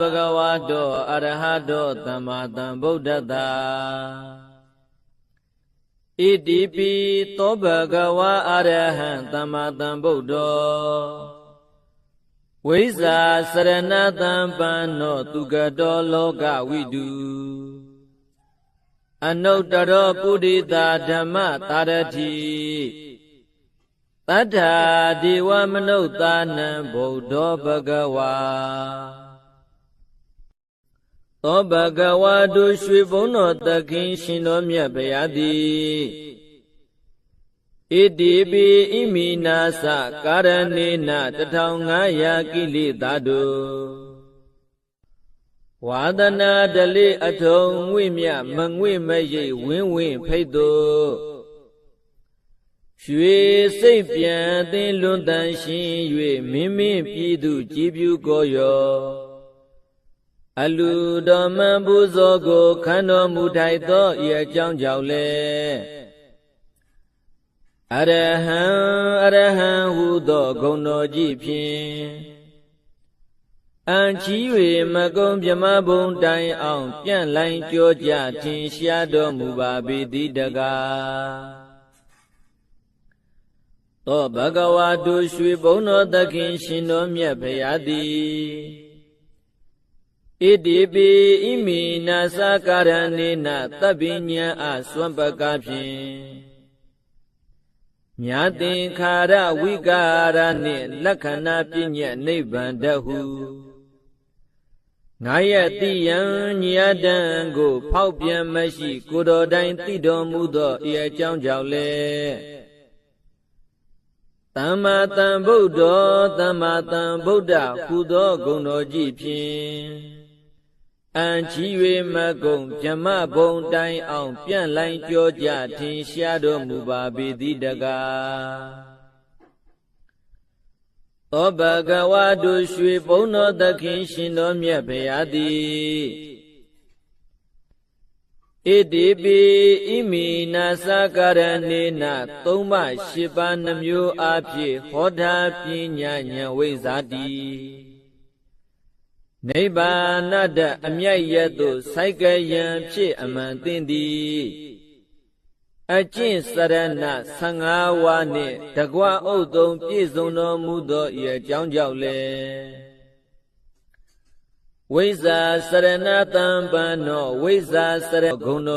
ဘဂဝါတောအရဟတောသမ္မာသမ္ဗုဒ္ဓတ္တာဣတိပိသောဘဂဝါအရဟံသမ္မာသမ္ဗုဒ္ဓောဝိဇာစရဏတံပန္နောသူကတောလောကဝိတုအနုတ္တရောပုရိတာဓမ္မတာရတိတတ္ထာဒေဝမနုဿာနံဗုဒ္ဓောဘဂဝါ သောဘဂဝါတို့ရွှေဘုံတော်သခင်ရှင်တော်မြတ်ဗျာတိဣတိပိဣမိနာသကာရဏေန1500ကိလေသာတို့ဝါဒနာဒလိအထုံငွေမြမငွေမရိပ်ဝင်းဝင်းဖိတ်တို့ရွှေစိတ်ပြန်သင်လွန်တန်ရှင်၍မင်းမင်းပြည်သူကြည်ပြူကိုရော အလူတော်မန်ပူဇော်ကိုခန္တော်မူထိုက်သောဤအကြောင်းကြောင့်လေအရဟံအရဟံဟူသောဂုဏ်တော်ကြီးဖြင့်အံချီ၍မကုံမြမဘုံတိုင်အောင် ပြန့်လိုင်းကြောကြထင်ရှားတော်မူပါပေသည်တကားသောဘဂဝါတို့ရွှေဘုံတော်သခင်ရှင်တော်မြတ်ဖရာသည် ဣတိပိဣမိနာသကာရဏေနသဗ္ဗညံအသွံပကဖြင့်ညာသင်္ခါရဝိကာရနှင့်လက္ခဏာပြည့်ညတ်နိဗ္ဗာန်တဟုငါရဲ့တိယံညာတံကို ဖောက်ပြန်မရှိ ကိုတော်တိုင်သိတော်မူသောဤအကြောင်းကြောင့်လေသမ္မာသမ္ဗုဒ္ဓောသမ္မာသမ္ဗုဒ္ဓဟူသောဂုဏ်တော်ကြီးဖြင့် အံချီ၍မကုံဗြဟ္မဘုံတိုင်အောင်ပြန့်လိုင်းကြောကြထင်ရှားတော်မူပါပေသည်တကားသောဘဂဝါတို့ရွှေဘုံတော်သခင်ရှင်တော်မြတ်ဗျာသည်ဣတိပိဣမိနာသကာရဏေနသုံးမရှိပါနှမျိုးအဖြစ်ဟောတာပညာဉာဏ်ဝိဇာတိ နိဗ္ဗာနတအမြတ်ရသို့စိုက်ကယံဖြစ်အမှန်သိသည်အကျင့်စရဏ15ဝါနှင့်တကွအုပ်သုံးပြည့်စုံတော်မူသောဤအကြောင်းကြောင့်လေဝိဇာစရဏတံပန္နောဝိဇာစရဂုဏ